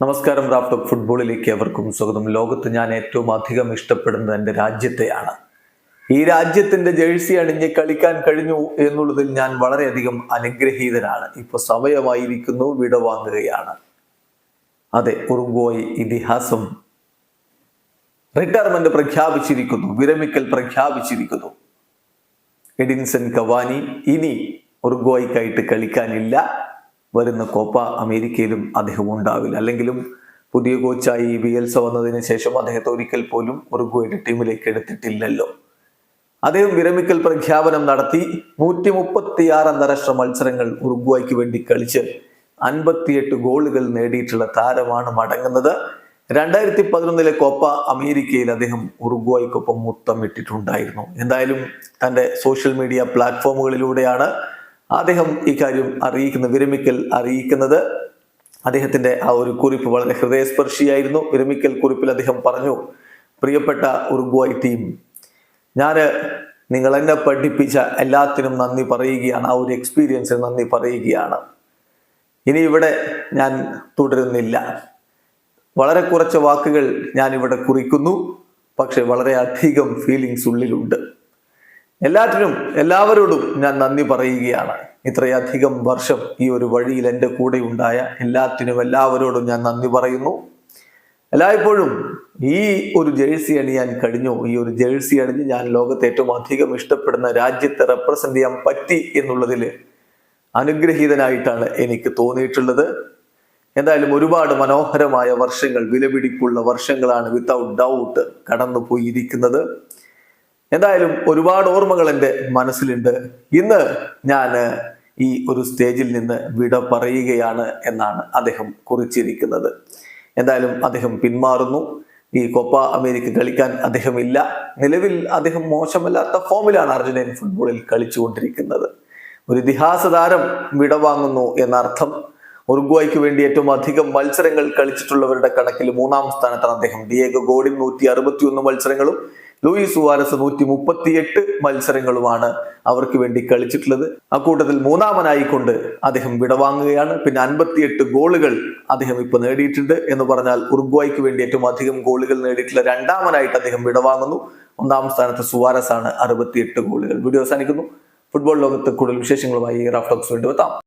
നമസ്കാരം റാഫ്റ്റോക്ക് ഫുട്ബോളിലേക്ക് അവർക്കും സ്വാഗതം. ലോകത്ത് ഞാൻ ഏറ്റവും അധികം ഇഷ്ടപ്പെടുന്നത് എന്റെ രാജ്യത്തെയാണ്. ഈ രാജ്യത്തിന്റെ ജേഴ്സി അണിഞ്ഞ് കളിക്കാൻ കഴിഞ്ഞു എന്നുള്ളതിൽ ഞാൻ വളരെയധികം അനുഗ്രഹീതനാണ്. ഇപ്പോൾ സമയമായിരിക്കുന്നു വിടവാങ്ങുകയാണ് അതെ ഉറുഗോയ് ഇതിഹാസം റിട്ടയർമെന്റ് പ്രഖ്യാപിച്ചിരിക്കുന്നു വിരമിക്കൽ പ്രഖ്യാപിച്ചിരിക്കുന്നു. എഡിൻസൺ കവാനി ഇനി ഉറുഗോയ്ക്കായിട്ട് കളിക്കാനില്ല. വരുന്ന കോപ്പ അമേരിക്കയിലും അദ്ദേഹം ഉണ്ടാവില്ല. അല്ലെങ്കിലും പുതിയ കോച്ചായി ബിയൽസ വന്നതിന് ശേഷം അദ്ദേഹത്തെ ഒരിക്കൽ പോലും ഉറുഗ്വയുടെ ടീമിലേക്ക് എടുത്തിട്ടില്ലല്ലോ. അദ്ദേഹം വിരമിക്കൽ പ്രഖ്യാപനം നടത്തി നൂറ്റി മുപ്പത്തിയാറ് അന്താരാഷ്ട്ര മത്സരങ്ങൾ ഉറുഗ്വായ്ക്ക് വേണ്ടി കളിച്ച് അൻപത്തിയെട്ട് ഗോളുകൾ നേടിയിട്ടുള്ള താരമാണ് മടങ്ങുന്നത്. രണ്ടായിരത്തി പതിനൊന്നിലെ കോപ്പ അമേരിക്കയിൽ അദ്ദേഹം ഉറുഗ്വായ്ക്കൊപ്പം മുത്തമിട്ടിട്ടുണ്ടായിരുന്നു. എന്തായാലും തന്റെ സോഷ്യൽ മീഡിയ പ്ലാറ്റ്ഫോമുകളിലൂടെയാണ് അദ്ദേഹം ഇക്കാര്യം അറിയിക്കുന്ന വിരമിക്കൽ അറിയിക്കുന്നത് അദ്ദേഹത്തിന്റെ ആ ഒരു കുറിപ്പ് വളരെ ഹൃദയസ്പർശിയായിരുന്നു. വിരമിക്കൽ കുറിപ്പിൽ അദ്ദേഹം പറഞ്ഞു പ്രിയപ്പെട്ട ഉറുഗ്വായ് ടീം ഞാൻ നിങ്ങൾ എന്നെ പഠിപ്പിച്ച എല്ലാത്തിനും നന്ദി പറയുകയാണ് ആ ഒരു എക്സ്പീരിയൻസിന് നന്ദി പറയുകയാണ്. ഇനി ഇവിടെ ഞാൻ തുടരുന്നില്ല. വളരെ കുറച്ച് വാക്കുകൾ ഞാൻ ഇവിടെ കുറിക്കുന്നു പക്ഷെ വളരെ അധികം ഫീലിങ്സ് ഉള്ളിലുണ്ട്. എല്ലാറ്റിനും എല്ലാവരോടും ഞാൻ നന്ദി പറയുകയാണ്. ഇത്രയധികം വർഷം ഈ ഒരു വഴിയിൽ എന്റെ കൂടെ ഉണ്ടായ എല്ലാത്തിനും എല്ലാവരോടും ഞാൻ നന്ദി പറയുന്നു. എല്ലായ്പ്പോഴും ഈ ഒരു ജേഴ്സി അണിയാൻ കഴിഞ്ഞു. ഈ ഒരു ജേഴ്സി അണിഞ്ഞ് ഞാൻ ലോകത്തെ ഏറ്റവും അധികം ഇഷ്ടപ്പെടുന്ന രാജ്യത്തെ റെപ്രസെന്റ് ചെയ്യാൻ പറ്റി എന്നുള്ളതിൽ അനുഗ്രഹീതനായിട്ടാണ് എനിക്ക് തോന്നിയിട്ടുള്ളത്. എന്തായാലും ഒരുപാട് മനോഹരമായ വർഷങ്ങൾ വിലപിടിപ്പുള്ള വർഷങ്ങളാണ് വിത്തൗട്ട് ഡൗട്ട് കടന്നു പോയിരിക്കുന്നത് എന്തായാലും ഒരുപാട് ഓർമ്മകൾ എന്റെ മനസ്സിലുണ്ട്. ഇന്ന് ഞാൻ ഈ ഒരു സ്റ്റേജിൽ നിന്ന് വിട പറയുകയാണ് എന്നാണ് അദ്ദേഹം കുറിച്ചിരിക്കുന്നത്. എന്തായാലും അദ്ദേഹം പിന്മാറുന്നു. ഈ കൊപ്പ അമേരിക്ക കളിക്കാൻ അദ്ദേഹം ഇല്ല നിലവിൽ അദ്ദേഹം മോശമല്ലാത്ത ഫോമിലാണ് അർജന്റീൻ ഫുട്ബോളിൽ കളിച്ചുകൊണ്ടിരിക്കുന്നത്. ഒരു ഇതിഹാസ താരം വിടവാങ്ങുന്നു എന്നർത്ഥം. ഉറുഗ്വായ്ക്ക് വേണ്ടി ഏറ്റവും അധികം മത്സരങ്ങൾ കളിച്ചിട്ടുള്ളവരുടെ കണക്കിൽ മൂന്നാം സ്ഥാനത്താണ് അദ്ദേഹം. ഡിയേഗോ ഗോഡിൻ നൂറ്റി അറുപത്തിയൊന്ന് മത്സരങ്ങളും ലൂയിസ് സുവാരസ് നൂറ്റി മുപ്പത്തിയെട്ട് മത്സരങ്ങളുമാണ് അവർക്ക് വേണ്ടി കളിച്ചിട്ടുള്ളത്. അക്കൂട്ടത്തിൽ മൂന്നാമനായിക്കൊണ്ട് അദ്ദേഹം വിടവാങ്ങുകയാണ്. പിന്നെ അൻപത്തിയെട്ട് ഗോളുകൾ അദ്ദേഹം ഇപ്പൊ നേടിയിട്ടുണ്ട് എന്ന് പറഞ്ഞാൽ ഉറുഗ്വായ്ക്ക് വേണ്ടി ഏറ്റവും അധികം ഗോളുകൾ നേടിയിട്ടുള്ള രണ്ടാമനായിട്ട് അദ്ദേഹം വിടവാങ്ങുന്നു. ഒന്നാം സ്ഥാനത്ത് സുവാരസ് ആണ് അറുപത്തിയെട്ട് ഗോളുകൾ. വീഡിയോ അവസാനിക്കുന്നു. ഫുട്ബോൾ ലോകത്ത് കൂടുതൽ വിശേഷങ്ങളുമായി റാഫ്റ്റോക്സ് വേണ്ടി എത്താം.